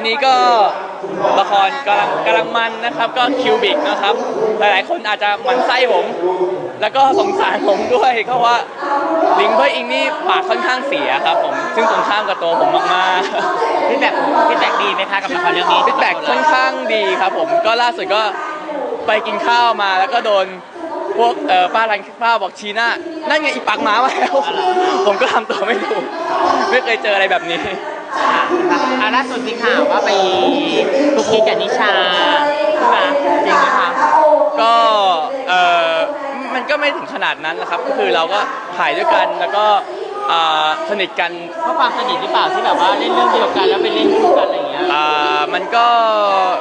อนนี้ก็ละครกำลังกำลังมันนะครับ ก็คิวบิกนะครับ หลายๆ คนอาจจะหมั่นไส้ผม แล้วก็สงสารผมด้วยเพราะว่าลิงเพื่ออิงนี่ปากค่อนข้างเสียครับผมซึ่งตรงข้ามกับตัวผมมากๆฟีดแบ็กฟีดแบ็กดีไหมคะกับละครเรื่องนี้ฟีดแบ็กค่อนข้างดีครับผมก็ล่าสุดก็ไปกินข้าวมาแล้วก็โดนพวกเอ่อป้าร้านข้าวบอกชีน่านั่นไงอีปักหมามาแล้ว ผมก็ทำตัวไม่ถูกไม่เคยเจออะไรแบบนี้ ค่ะอะล่าสุดมีข่าวว่าไปคุกกี้กับนิชาใช่ไหมจริงไหมคะก็เออมันก็ไม่ถึงขนาดนั้นนะครับ ก็คือเราก็ถ่ายด้วยกันแล้วก็อ่าสนิทกันเพราะความสนิทหรือเปล่าที่แบบว่าเล่นเรื่องเดียวกันแล้วไปเล่นคู่กันอะไรอย่างเงี้ยอ่ามันก็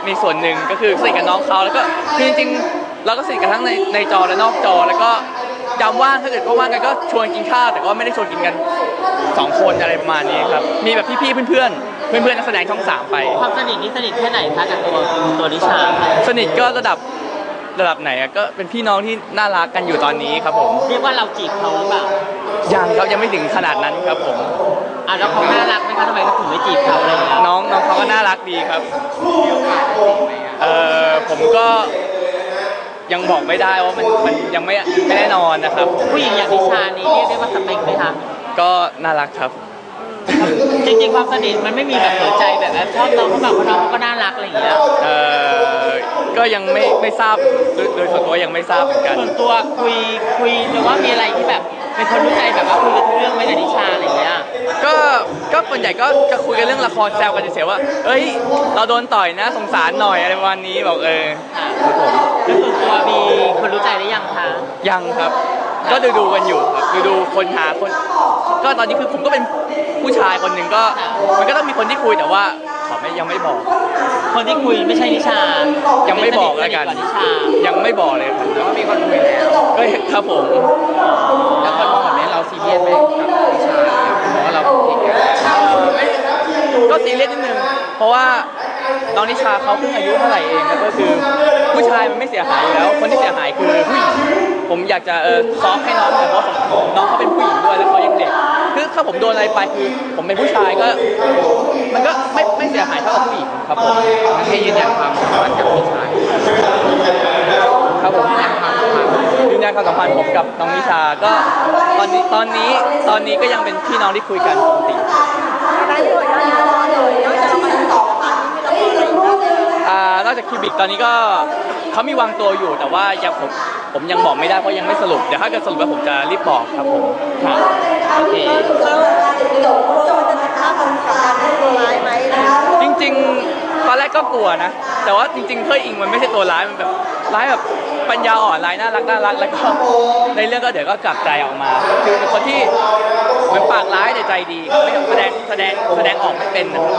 มีส่วนหนึ่งก็คือสนิทกับน้องเขาแล้วก็คือจริงๆเราก็สนิทกันทั้งในในจอและนอกจอแล้วก็ ยามว่างถ้าเกิดก็ว่างกันก็ชวนกินข้าวแต่ก็ไม่ได้ชวนกินกันสองคนอะไรประมาณนี้ครับมีแบบพี่ๆเพื่อนๆเพื่อนๆนักแสดงช่องสามไป ความสนิทนี่สนิทแค่ไหนคะกับตัวตัวนิชาสนิทก็ระดับระดับไหนอะก็เป็นพี่น้องที่น่ารักกันอยู่ตอนนี้ครับผมเรียกว่าเราจีบเขาหรือเปล่ายังครับยังไม่ถึงขนาดนั้นครับผมอะแล้วเขาน่ารักไหมคะทำไมเขาถึงไม่จีบเขาอะไรอย่างเงี้ยน้องน้องเขาก็น่ารักดีครับเออผมก็ ยังบอกไม่ได้ว่ามันมันยังไม่ไม่แน่นอนนะครับผู้หญิงอย่างนิชานี่เรียกได้ว่าสเปคไหมคะก็น่ารักครับ จริงๆความสนิทมันไม่มีแบบหัวใจแบบชอบน้องเขาแบบว่าน้องเขาก็น่ารักอะไรอย่างเงี้ยเออก็ยังไม่ไม่ทราบโดยโดยส่วนตัวยังไม่ทราบเหมือนกัน ส่วนตัวคุยคุยหรือว่ามีอะไรที่แบบเป็นคนรู้ใจแบบว่าคุยกันทุกเรื่องไหมกับนิชาอะไรอย่างเงี้ย ก็ก็ส่วนใหญ่ก็จะคุยกันเรื่องละครแซวกันเฉยๆว่า เอ้ย เราโดนต่อยนะสงสารหน่อยอะไรประมาณนี้บอกเออค่ะครับผม แล้วส่วนตัวมีคนรู้ใจหรือ ยังคะยังครับ ก็ดูดูๆกันอยู่ครับดูดูๆคนหาคน ก็ตอนนี้คือผมก็เป็นผู้ชายคนหนึ่งก็มันก็ต้องมีคนที่คุยแต่ว่าขอไม่ยังไม่บอก คนที่คุยไม่ใช่นิชา ยังไม่บอกแล้วกันสทสทว่านิชายังไม่บอกเลยครับแต่ว่ามีคนคุยแล้วก็ครับผม แล้วคนมองแบบนี้เราซีเรียสไหมกับนิชาเพราะว่าเราผิดกัน ก็ซีเรียสนิดนึง เพราะว่า น้องนิชาเขาเพิ่งอายุเท่าไหร่เองแล้วก็คือผู้ชายมันไม่เสียหายอยู่แล้ว คนที่เสียหายคือผู้หญิงผมอยากจะเออซอฟให้น้องหน่อยเพราะผมน้องเขาเป็นผู้หญิงด้วยแล้วเขายังเด็กคือถ้าผมโดนอะไรไปคือ ผมเป็นผู้ชายก็ มันก็ไม่ไม่เสียหายเท่ากับผู้หญิงครับผมให้ยืนยันความสัมพันธ์กับนิชาครับผมยืนยันความสัมพันธ์ผมกับน้องนิชาก็ตอนนี้ตอนนี้ตอนนี้ก็ยังเป็นพี่น้องที่คุยกันปกติ นอกจากคิวบิกตอนนี้ก็เขามีวางตัวอยู่แต่ว่ายังผมผมยังบอกไม่ได้เพราะยังไม่สรุปเดี๋ยวถ้าเกิดสรุปแล้วผมจะรีบบอกครับผมครับโอเคแล้วจบโจจะติดภาพมันกับการเป็นตัวร้ายไหมอะไรอย่างเงี้ยจริงๆตอนแรกก็กลัวนะ แต่ว่าจริง ๆเพื่ออิงมันไม่ใช่ตัวร้ายมันแบบร้ายแบบปัญญาอ่อนร้ายน่ารักน่ารักแล้วก็ในเรื่องก็เดี๋ยวก็กลับใจออกมาคือเป็นคนที่เหมือนปากร้ายแต่ใจดีไม่แสดงแสดงแสดงออกไม่เป็นนะครับ